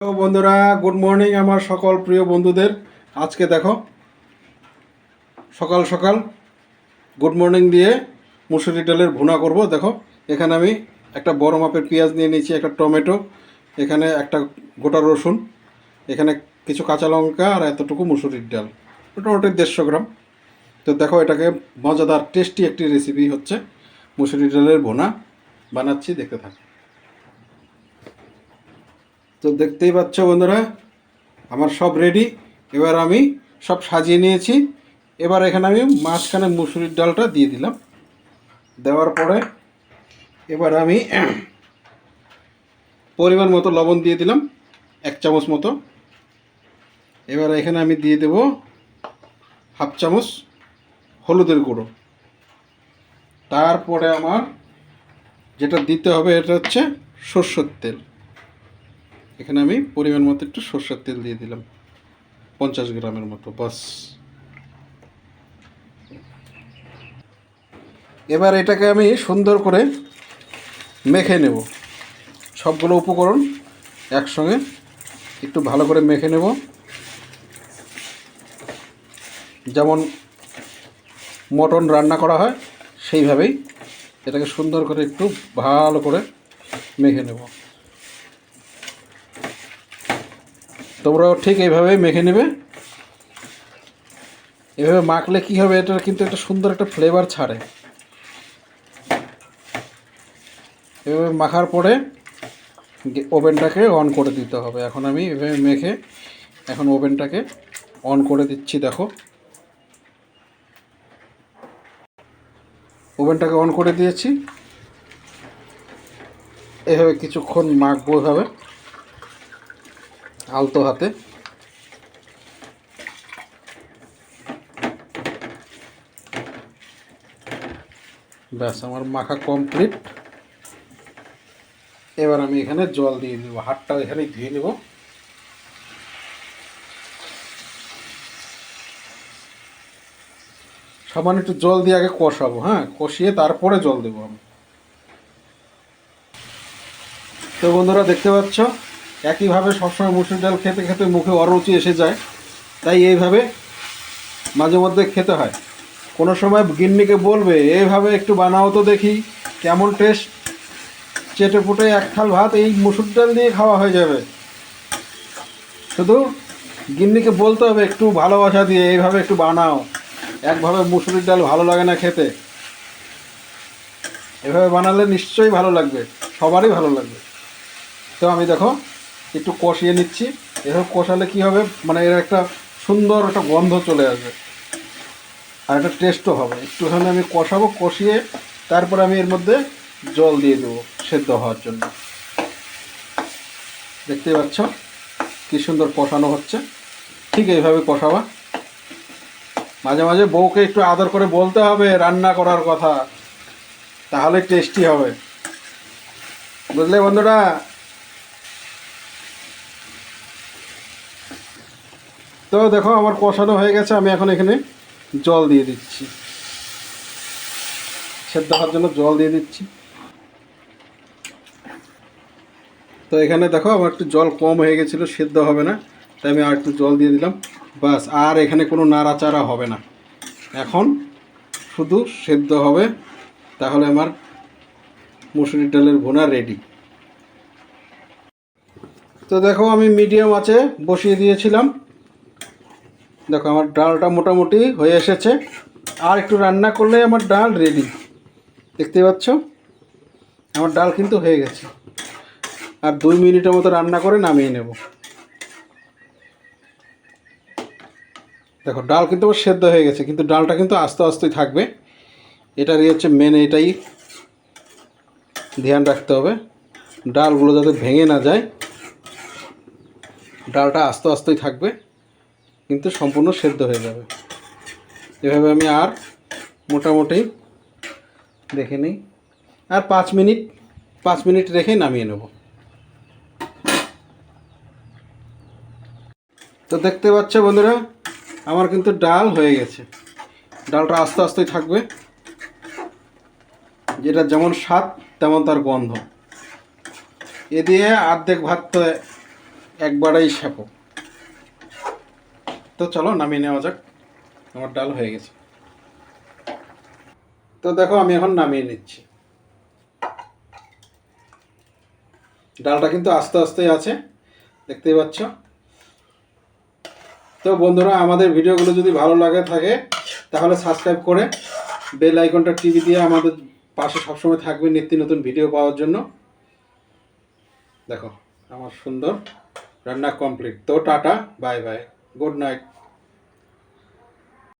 বন্ধুরা good morning আমার সকল প্রিয় বন্ধুদের। আজকে দেখো, সকাল সকাল গুড মর্নিং দিয়ে মুসুরি ডালের ভুনা করব। দেখো, এখানে আমি একটা বড় মাপের পেঁয়াজ নিয়ে নিয়েছি, একটা টমেটো, এখানে একটা গোটা রসুন, এখানে কিছু কাঁচা লঙ্কা আর এতটুকু মুসুরির ডাল। মোটামুটি দেড়শো গ্রাম। তো দেখো, এটাকে মজাদার টেস্টি একটি রেসিপি হচ্ছে মুসুরি ডালের ভুনা। বানাচ্ছি, দেখতে থাকো। তো দেখতেই পাচ্ছ বন্ধুরা, আমার সব রেডি এবার আমি সব সাজিয়ে নিয়েছি। এবার এখানে আমি মাঝখানে মুসুরির ডালটা দিয়ে দিলাম। দেওয়ার পরে এবার আমি পরিমাণ মতো লবণ দিয়ে দিলাম, এক চামচ মতো। এবার এখানে আমি দিয়ে দেব হাফ চামচ হলুদের গুঁড়ো। তারপরে আমার যেটা দিতে হবে এটা হচ্ছে সর্ষের তেল। এখানে আমি পরিমাণ মতো একটু সর্ষের তেল দিয়ে দিলাম। পঞ্চাশ গ্রামের মতো, বাস। এবার এটাকে আমি সুন্দর করে মেখে নেব। সবগুলো উপকরণ একসঙ্গে একটু ভালো করে মেখে নেব। যেমন মটন রান্না করা হয়, সেইভাবেই এটাকে সুন্দর করে একটু ভালো করে মেখে নেব। তোমরাও ঠিক এইভাবেই মেখে নেবে। এভাবে মাখলে কি হবে? এটার কিন্তু একটা সুন্দর একটা ফ্লেভার ছাড়ে। এভাবে মাখার পরে ওভেনটাকে অন করে দিতে হবে। এখন আমি এভাবে মেখে এখন ওভেনটাকে অন করে দিচ্ছি, দেখো। ওভেনটাকে অন করে দিয়েছি। এভাবে কিছুক্ষণ মাখবো এভাবে। আলতো হাতে। ব্যাস, আমার মাখা কমপ্লিট এবার আমি এখানে জল দিয়ে দেব, হাতটা এখানে ধুয়ে নেব সামান্য একটু জল দিয়ে আগে কষাবো হ্যাঁ? কষিয়ে তারপরে জল দেবো আমি। তো বন্ধুরা, দেখতে পাচ্ছ? একইভাবে সবসময় মুসুর ডাল খেতে খেতে মুখে অরুচি এসে যায়, তাই এইভাবে মাঝে মধ্যে খেতে হয়। কোনো সময় গিন্নিকে বলবে, এইভাবে একটু বানাও তো দেখি, কেমন টেস্ট চেটে ফুটে এক থাল ভাত, এই মুসুর ডাল দিয়ে খাওয়া হয়ে যাবে। শুধু গিন্নিকে বলতে হবে, একটু ভালোবাসা দিয়ে এইভাবে একটু বানাও। একভাবে মুসুরির ডাল ভালো লাগে না খেতে। এভাবে বানালে নিশ্চয়ই ভালো লাগবে, সবারই ভালো লাগবে। তো আমি দেখো একটু কষিয়ে নিচ্ছি। এভাবে কষালে কি হবে? মানে এর একটা সুন্দর একটা গন্ধ চলে আসবে। আর একটা টেস্টও হবে। একটুখানি আমি কষাবো, কষিয়ে তারপর আমি এর মধ্যে জল দিয়ে দেবো সেদ্ধ হওয়ার জন্য। দেখতেই পাচ্ছ কি সুন্দর কষানো হচ্ছে। ঠিক এইভাবে কষাবা। মাঝে মাঝে বউকে একটু আদর করে বলতে হবে, রান্না করার কথা। তাহলে টেস্টি হবে। বুঝলে বন্ধুরা? তো দেখো, আমার কষানো হয়ে গেছে, আমি এখন এখানে জল দিয়ে দিচ্ছি। সেদ্ধ হওয়ার জন্য জল দিয়ে দিচ্ছি। তো এখানে দেখো, আমার একটু জল কম হয়ে গেছিল, সেদ্ধ হবে না, তাই আমি আর একটু জল দিয়ে দিলাম। বাস আর এখানে কোনো নাড়াচাড়া হবে না। এখন শুধু সেদ্ধ হবে, তাহলে আমার মুসুরির ডালের ভুনা রেডি তো দেখো, আমি মিডিয়াম আছে বসিয়ে দিয়েছিলাম। দেখো, আমার ডালটা মোটামুটি হয়ে এসেছে। আর একটু রান্না করলে আমার ডাল রেডি দেখতে পাচ্ছ? আমার ডাল কিন্তু হয়ে গেছে। আর দুই মিনিটের মতো রান্না করে নামিয়ে নেব। দেখো, ডাল কিন্তু আমার সেদ্ধ হয়ে গেছে, কিন্তু ডালটা কিন্তু আস্তে আস্তেই থাকবে। এটারই হচ্ছে মেন এটাই। ধ্যান রাখতে হবে। ডালগুলো যাতে ভেঙে না যায়। ডালটা আস্তে আস্তেই থাকবে। কিন্তু সম্পূর্ণ সেদ্ধ হয়ে যাবে। এভাবে আমি আর মোটামুটি দেখে নিই। আর পাঁচ মিনিট পাঁচ মিনিট রেখে নামিয়ে নেব। তো দেখতে পাচ্ছ বন্ধুরা, আমার কিন্তু ডাল হয়ে গেছে। ডালটা আস্তে আস্তেই থাকবে। যেটা যেমন স্বাদ, তেমন তার গন্ধ। এ দিয়ে অর্ধেক ভাত তো একবারেই সাপো। তো চলো নামিয়ে নেওয়া যাক। আমার ডাল হয়ে গেছে। তো দেখো, আমি এখন নামিয়ে নিচ্ছি। ডালটা কিন্তু আস্তে আস্তে আছে, দেখতেই পাচ্ছ। তো বন্ধুরা, আমাদের ভিডিওগুলো যদি ভালো লাগে থাকে, তাহলে সাবস্ক্রাইব করে বেল আইকনটা টিভি দিয়ে আমাদের পাশে সবসময় থাকবে নিত্য নতুন ভিডিও পাওয়ার জন্য। দেখো, আমার সুন্দর রান্না কমপ্লিট। তো tata, bye bye. good night.